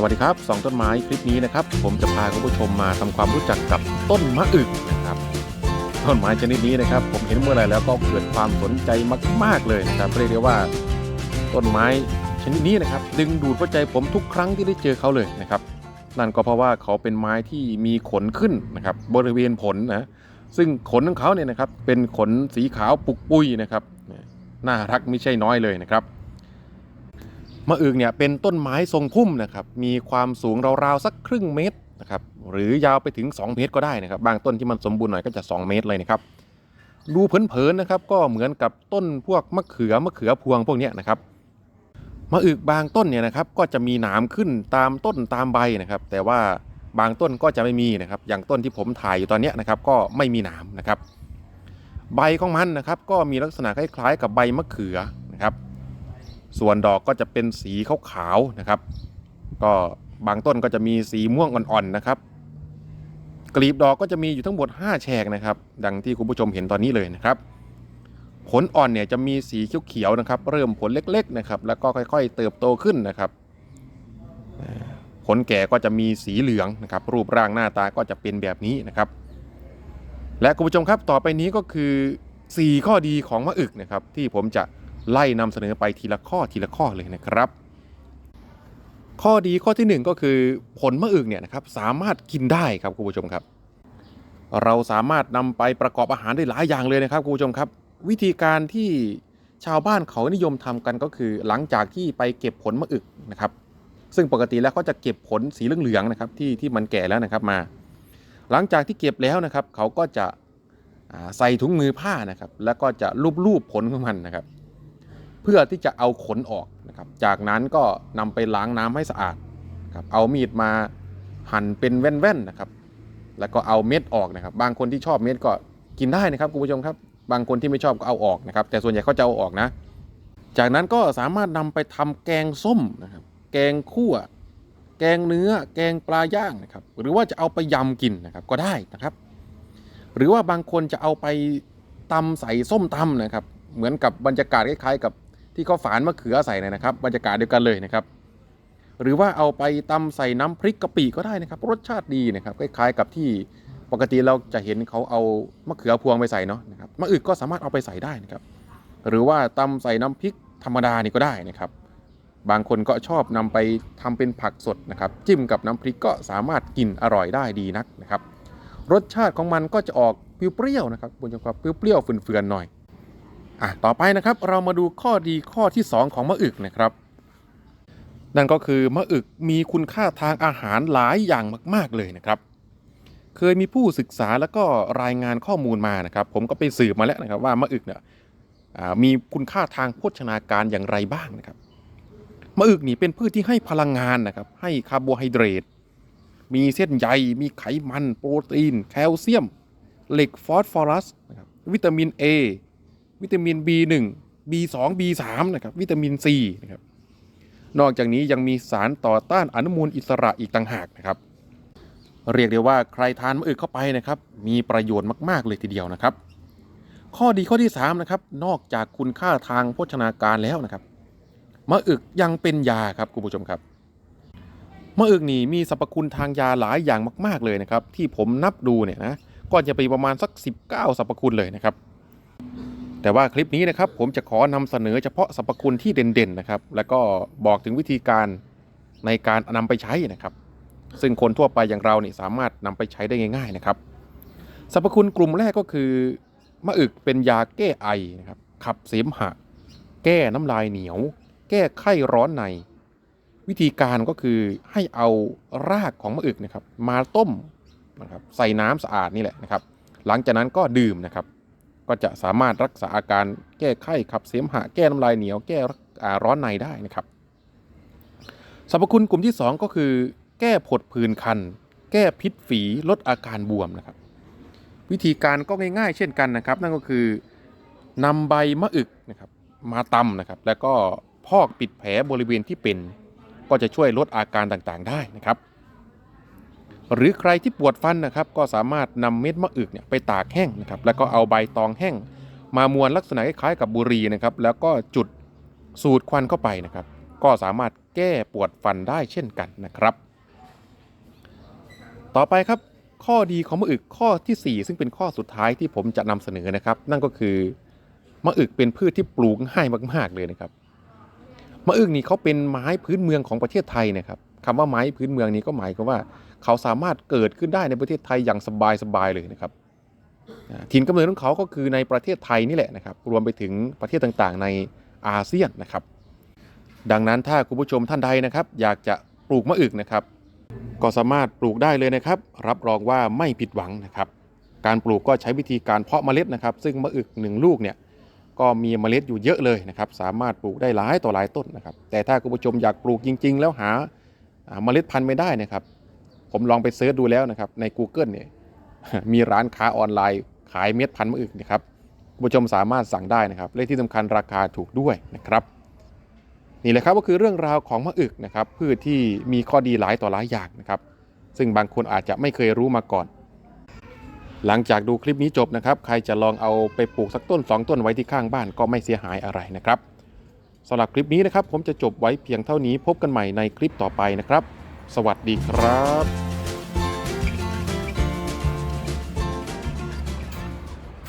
สวัสดีครับสองต้นไม้คลิปนี้นะครับ ผมจะพาคุณผู้ชมมาทำความรู้จักกับต้นมะอึกนะครับต้นไม้ชนิดนี้นะครับ ผมเห็นเมื่อไหรแล้วก็เกิดความสนใจมาก ๆเลยนะครับเรียกได้ว่าต้นไม้ชนิดนี้นะครับ ดึงดูดหัวใจผมทุกครั้งที่ได้เจอเขาเลยนะครับ นั่นก็เพราะว่าเขาเป็นไม้ที่มีขนขึ้นนะครับ บริเวณผลนะซึ่งขนของเขาเนี่ยนะครับเป็นขนสีขาวปุกปุยนะครับน่ารักไม่ใช่น้อยเลยนะครับ มะอึกเนี่ยเป็นต้นไม้ทรงพุ่มนะครับ มีความสูงราวๆสักครึ่งเมตรนะครับ หรือยาวไปถึง 2 เมตรก็ได้นะครับ บางต้นที่มันสมบูรณ์หน่อยก็จะ 2 เมตรเลยนะครับ ดูเผินๆนะครับ ก็เหมือนกับต้นพวกมะเขือมะเขือพวงพวกนี้นะครับมะอึกบางต้นเนี่ยนะครับก็จะมีหนามขึ้นตามต้นตามใบนะครับ แต่ว่าบางต้นก็จะไม่มีนะครับ อย่างต้นที่ผมถ่ายอยู่ตอนนี้นะครับก็ไม่มีหนามนะครับ ใบของมันนะครับก็มีลักษณะคล้ายๆ กับใบมะเขือนะครับ ส่วนดอกก็จะเป็นสีขาวๆนะครับ ก็บางต้นก็จะมีสีม่วงอ่อนๆนะครับ กลีบดอกก็จะมีอยู่ทั้งหมด 5 แฉกนะครับ ดังที่คุณผู้ชมเห็นตอนนี้เลยนะครับ ผลอ่อนเนี่ยจะมีสีเขียวๆนะครับ เริ่มผลเล็กๆนะครับ แล้วก็ค่อยๆ เติบโตขึ้นนะครับผลแก่ก็จะมีสีเหลืองนะครับ รูปร่างหน้าตาก็จะเป็นแบบนี้นะครับ และคุณผู้ชมครับต่อไปนี้ก็คือ 4 ข้อดีของมะอึกนะครับ ที่ผมจะ ไล่นำเสนอไปทีละข้อทีละข้อเลยนะครับ ข้อดีข้อที่ 1 ก็คือผลมะอึกเนี่ยนะครับสามารถกินได้ครับคุณผู้ชมครับ เราสามารถนำไปประกอบอาหารได้หลายอย่างเลยนะครับคุณผู้ชมครับ วิธีการที่ชาวบ้านเขานิยมทำกันก็คือหลังจากที่ไปเก็บผลมะอึกนะครับ ซึ่งปกติแล้วเขาจะเก็บผลสีเหลืองๆนะครับที่ที่มันแก่แล้วนะครับมา หลังจากที่เก็บแล้วนะครับ เขาก็จะใส่ถุงมือผ้านะครับ แล้วก็จะลูบๆผลของมันนะครับ พื่อที่จะเอาขนออกนะครับ จากนั้นก็นำไปล้างน้ำให้สะอาดครับเอามีดมาหั่นเป็นแว่นๆนะครับ แล้วก็เอาเม็ดออกนะครับ บางคนที่ชอบเม็ดก็กินได้นะครับคุณผู้ชมครับ บางคนที่ไม่ชอบก็เอาออกนะครับ แต่ส่วนใหญ่เขาจะเอาออกนะ จากนั้นก็สามารถนำไปทำแกงส้มนะครับ แกงคั่ว แกงเนื้อ แกงปลาย่างนะครับ หรือว่าจะเอาไปยำกินนะครับก็ได้นะครับ หรือว่าบางคนจะเอาไปตำใส่ส้มตำนะครับ เหมือนกับบรรยากาศคล้ายๆกับ ที่เขาฝานมะเขือใส่นะนะครับบรรยากาศเดียวกันเลยนะครับ หรือว่าเอาไปตำใส่น้ำพริกกะปิก็ได้นะครับรสชาติดีนะครับคล้ายๆกับที่ปกติเราจะเห็นเขาเอามะเขือพวงไปใส่เนาะนะครับมะอึกก็สามารถเอาไปใส่ได้นะครับ หรือว่าตำใส่น้ำพริกธรรมดานี่ก็ได้นะครับ บางคนก็ชอบนำไปทำเป็นผักสดนะครับ จิ้มกับน้ำพริกก็สามารถกินอร่อยได้ดีนักนะครับ รสชาติของมันก็จะออกเปรี้ยวๆนะครับคุณผู้ชมครับเปรี้ยวๆเฟื่อนๆหน่อย อะต่อไปนะครับเรามาดูข้อดีข้อที่ 2 ของมะอึกนะครับ นั่นก็คือมะอึกมีคุณค่าทางอาหารหลายอย่างมาก ๆ เลยนะครับ เคยมีผู้ศึกษาแล้วก็รายงานข้อมูลมานะครับ ผมก็ไปสืบมาแล้วนะครับว่ามะอึกเนี่ยมีคุณค่าทางโภชนาการอย่างไรบ้างนะครับมะอึกนี่เป็นพืชที่ให้พลังงานนะครับ ให้คาร์โบไฮเดรตมีเส้นใยมีไขมัน โปรตีน แคลเซียม เหล็กฟอสฟอรัสนะครับวิตามิน A วิตามิน B1 B2 B3 นะครับวิตามิน C นะครับนอกจากนี้ยังมีสารต่อต้านอนุมูลอิสระอีกต่างหากนะครับ เรียกได้ว่าใครทานมะอึกเข้าไปนะครับ มีประโยชน์มาก ๆ เลยทีเดียวนะครับ ข้อดีข้อที่3นะครับนอกจากคุณค่าทางโภชนาการแล้วนะครับมะอึกยังเป็นยาครับคุณผู้ชมครับมะอึกนี่มีสรรพคุณทางยาหลายอย่างมาก ๆเลยนะครับ ที่ผมนับดูเนี่ยนะก็จะไปประมาณสัก 19สรรพคุณเลยนะครับ แต่ว่าคลิปนี้นะครับผมจะขอนำเสนอเฉพาะสรรพคุณที่เด่นๆนะครับ แล้วก็บอกถึงวิธีการในการนำไปใช้นะครับ ซึ่งคนทั่วไปอย่างเราเนี่ยสามารถนำไปใช้ได้ง่าย ๆนะครับสรรพคุณกลุ่มแรกก็คือมะอึกเป็นยาแก้ไอนะครับขับเสมหะ แก้น้ำลายเหนียว แก้ไข้ร้อนใน วิธีการก็คือให้เอารากของมะอึกนะครับ มาต้มนะครับใส่น้ำสะอาดนี่แหละนะครับ หลังจากนั้นก็ดื่มนะครับ ก็จะสามารถรักษาอาการแก้ไข้ขับเสมหะแก้น้ำลายเหนียวแก้ร้อนในได้นะครับสรรพคุณกลุ่มที่ 2 ก็คือ แก้ผดผื่นคัน แก้พิษฝีลดอาการบวมนะครับ วิธีการก็ง่ายๆ เช่นกันนะครับ นั่นก็คือนำใบมะอึกนะครับมาตำนะครับ แล้วก็พอกปิดแผลบริเวณที่เป็น ก็จะช่วยลดอาการต่างๆได้นะครับ หรือใครที่ปวดฟันนะครับ ก็สามารถนำเม็ดมะอึกเนี่ยไปตากแห้งนะครับ แล้วก็เอาใบตองแห้ง มามวนลักษณะคล้ายๆกับบุหรี่นะครับ แล้วก็จุดสูดควันเข้าไปนะครับ ก็สามารถแก้ปวดฟันได้เช่นกันนะครับ ต่อไปครับ ข้อดีของมะอึกข้อทีสี่4 ซึ่งเป็นข้อสุดท้ายที่ผมจะนำเสนอนะครับ นั่นก็คือมะอึกเป็นพืชที่ปลูกง่ายมาก ๆเลยนะครับมะอึกนี่เขาเป็นไม้พื้นเมืองของประเทศไทยนะครับคำว่าไม้พื้นเมืองนี้ก็หมายความว่า เขาสามารถเกิดขึ้นได้ในประเทศไทยอย่างสบายๆเลยนะครับถิ่นกำเนิดของเขาก็คือในประเทศไทยนี่แหละนะครับ รวมไปถึงประเทศต่างๆ ในอาเซียนนะครับ ดังนั้นถ้าคุณผู้ชมท่านใดนะครับ อยากจะปลูกมะอึกนะครับ ก็สามารถปลูกได้เลยนะครับ รับรองว่าไม่ผิดหวังนะครับ การปลูกก็ใช้วิธีการเพาะเมล็ดนะครับ ซึ่งมะอึกหนึ่งลูกเนี่ยก็มีเมล็ดอยู่เยอะเลยนะครับ สามารถปลูกได้หลายต่อหลายต้นนะครับ แต่ถ้าคุณผู้ชมอยากปลูกจริง ๆ แล้วหาอ่าเมล็ดพันธุ์ไม่ได้นะครับ ผมลองไปเซิร์ชดูแล้วนะครับใน Google เนี่ยมีร้านค้าออนไลน์ ขายเม็ดพันธุ์มะอึกนะครับคุณผู้ชมสามารถสั่งได้นะครับและที่สำคัญราคาถูกด้วยนะครับ นี่แหละครับก็คือเรื่องราวของมะอึกนะครับพืชที่มีข้อดีหลายต่อหลายอย่างนะครับ ซึ่งบางคนอาจจะไม่เคยรู้มาก่อน หลังจากดูคลิปนี้จบนะครับ ใครจะลองเอาไปปลูกสักต้น 2 ต้นไว้ที่ข้างบ้านก็ไม่เสียหายอะไรนะครับสำหรับคลิปนี้นะครับผมจะจบไว้เพียงเท่านี้พบกันใหม่ในคลิปต่อไปนะครับ สวัสดีครับ